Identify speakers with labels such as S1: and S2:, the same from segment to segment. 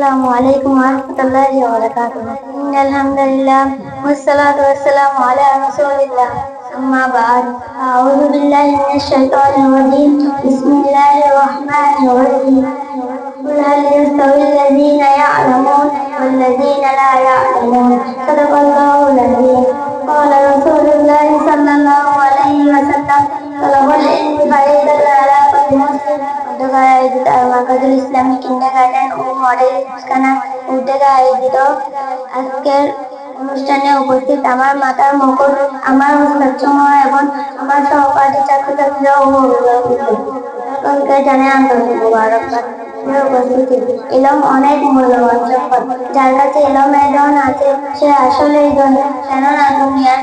S1: السلام عليكم ورحمة الله وبركاته. إن الحمد لله والصلاة والسلام على رسول الله. أما بعد أعوذ بالله من الشيطان الرجيم. بسم الله الرحمن الرحيم. قل هل يستوي الذين يعلمون والذين لا يعلمون. صدق الله খানা উদ্যোগে আয়োজিত। আজকের অনুষ্ঠানে উপস্থিত আমার মাতার মুকুট আমার সচ্ছময় এবং আমার সহপাঠী ছাত্রছাত্রীরা ও সকলকে জানাই আন্তরিক উপস্থিতি অনেক মূল্যবান সম্পদ যার কাছে এলমের ধন আছে, সে আসলে কেননা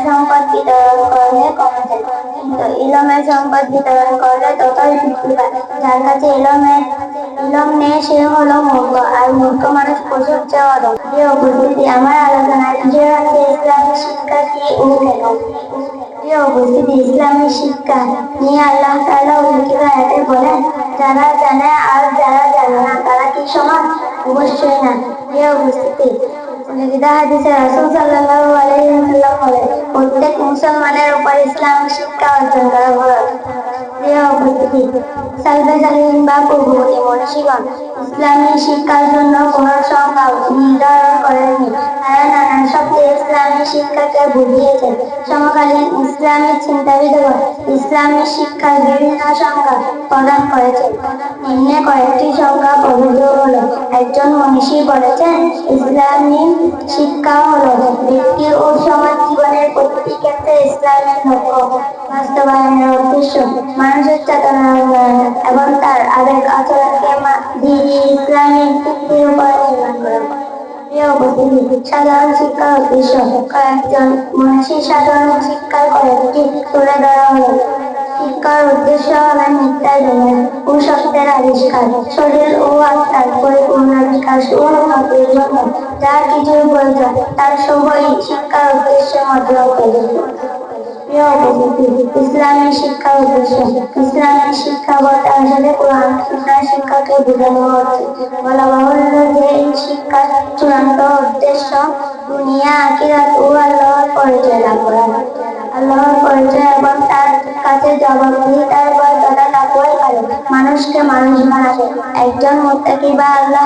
S1: সম্পদ বিতরণ করলে কমে যায় ইলমের সম্পদ বিতরণ করলে ততই বৃদ্ধি পায়। যার কাছে ইলমের ইলম নেই সে হলো মূর্খ, আর মূর্খ মানুষ চেয়ে অদম প্রিয় উপস্থিতি, আমার আলোচনায় বিষয় হচ্ছে ইসলামী শিক্ষা কি ও প্রিয় উপস্থিতি, ইসলামী শিক্ষা নিয়ে আল্লাহ তাআলা উল্লেখিত আয়াতে বলেন, যারা জানে আর যারা জানে না, তারা কি সমান? অবশ্যই না। প্রিয় উপস্থিতি লিখিত হাদিসে রাসূল সাল্লাল্লাহু আলাইহি বলেন মুসলমানের উপর ইসলামী শিক্ষা অর্জন করা ফরজ বা পূর্ববর্তী মনীষীগণ ইসলামী শিক্ষার জন্য সংজ্ঞা নির্ধারণ করেননি। তারা নানান শব্দে ইসলামী শিক্ষাকে বুঝিয়েছেন। সমকালীন ইসলামী চিন্তাবিদগণ ইসলামী শিক্ষার বিভিন্ন সংজ্ঞা প্রদান করেছেন। নিম্নে কয়েকটি সংজ্ঞা প্রযোজ্য হলো। একজন মনীষী বলেছেন, ইসলামী শিক্ষা হলো ব্যক্তি ও সমাজ বাস্তবায়নের উদ্দেশ্য মানুষের চেতনা উন্নয়ন এবং তার আবেগ আচরণকে দিনী ইসলামী ভিত্তির উপর নির্মাণ করে শরীর ও আত্মার পরিপূর্ণ বিকাশ ও উন্নতির যা কিছুর প্রয়োজন তার সবই শিক্ষার উদ্দেশ্যের মধ্যে প্রিয় উপস্থিতি ইসলামী শিক্ষার উদ্দেশ্য ইসলামী শিক্ষা বলতে আসলে কোরআন শিক্ষাকে বোঝানো হচ্ছে। বলা বাহুল্য যে শিক্ষার চূড়ান্ত উদ্দেশ্য দুনিয়া, আখিরাত ও আল্লাহর পরিচয় লাভ করা। আল্লাহর পরিচয় এবং তার কাছে জবাবদিহিতার তারা তাকওয়াই পারে, মানুষকে মানুষ বানাবে। একজন মুত্তাকি বা আল্লাহ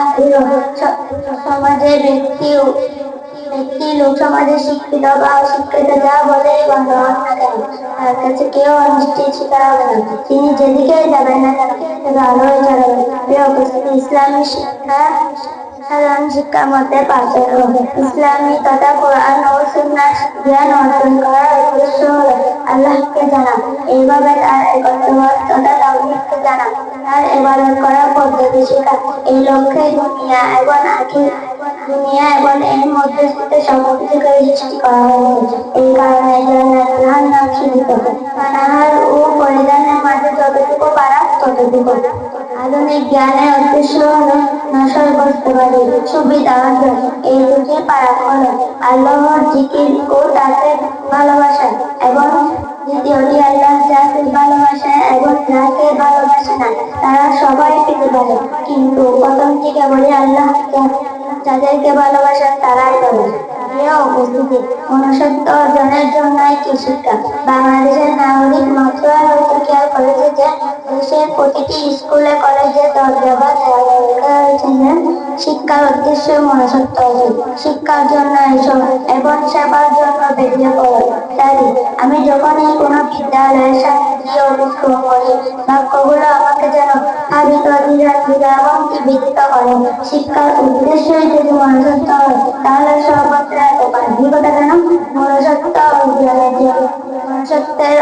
S1: সমাজের ব্যক্তি ব্যক্তি, লোক সমাজে শিক্ষিত বা অশিক্ষিত যা বলে গণ্য হন না কেন তার কাছে কেউ অনিষ্টি স্বীকার হবে না। তিনি যেদিকে যাবেন না কেন ভালোই চলবে প্রিয় উপস্থিতি, ইসলামী শিক্ষা সাধারণ শিক্ষার মধ্যে পার্থক্য। ইসলামী তথা কোরআন ও সুন্নাহ জ্ঞান অর্জন করার উদ্দেশ্য হলো আল্লাহকে জানা। এইভাবে তার একত্রবাদ তথা তাওহীদকে জানা। তার ইবাদত করার পদ্ধতি শেখা। এই লক্ষ্যে দুনিয়া এবং আখির দুনিয়া এবং এর মধ্যে সমুদ্রকে সৃষ্টি করা হয়েছে এই কারণে আল্লাহর নাম সীমিত পানাহার ও পরিধানের মাঝে যতটুকু পারা ততটুকু। আধুনিক জ্ঞানের উদ্দেশ্য হলো নশর করতে পারি সুবিধা এই দুটি পারা হলো আল্লাহর জিকির ও তাকে ভালোবাসা এবং দ্বিতীয়টি আল্লাহ যাকে ভালোবাসে এবং যাকে ভালোবাসে। না তারা সবাই পেতে পারে, কিন্তু প্রথমটি কেবলই আল্লাহ যাদেরকে ভালোবাসেন তারাই স্কুলে কলেজে শিক্ষার উদ্দেশ্য মনুষ্যত্ব অর্জন। শিক্ষার জন্য এসব এবং সেবার জন্য বেরিয়ে পড়ো। তাই আমি যখনই কোনো বিদ্যালয়ের গিয়ে অনুষ্ঠন করি বাক্যগুলো আমাকে যেন ভাবিত ধীরা এবং করে শিক্ষার উদ্দেশ্যই যদি মনুষ্যত্ব হয় তাহলে সর্বত্র এত বাহ্যিকতা কেন মনুষ্যত্ব মনুষ্যত্বের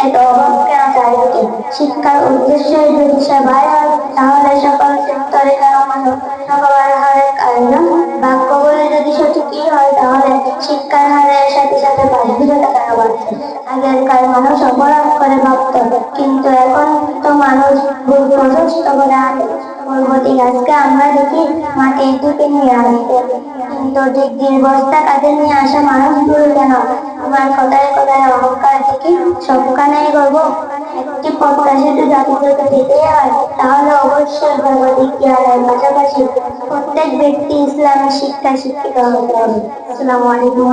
S1: এত অভাব কেন চারিদিকে শিক্ষার উদ্দেশ্যই যদি সেবাই হয় তাহলে সকল সেক্টরে কেন মানব সবার কারণ বাক্যগুলি যদি সঠিকই হয় তাহলে শিক্ষার হারের সাথে সাথে বাহ্যিকতা কেন বাড়ছে মানুষ অপরাধ করে ভাবত কিন্তু এখন তো মানুষ ভুল প্রশস্ত করে আনে। পরবর্তী গাছকে আমরা দেখি মাটির দিকে নিয়ে আসতে কিন্তু ডিগ্রির বস্তা কাঁধে নিয়ে আসা মানুষ ভুল কেন? আমার কথায় কথায় অহংকার দেখি সবখানেই করব। একটি প্রত্যাশিত জাতি যদি পেতে হয়, তাহলে অবশ্যই সর্বাধিক জ্ঞানের পাশাপাশি। প্রত্যেক ব্যক্তি ইসলামের শিক্ষায় শিক্ষিত হতে হবে। আসসালামু আলাইকুম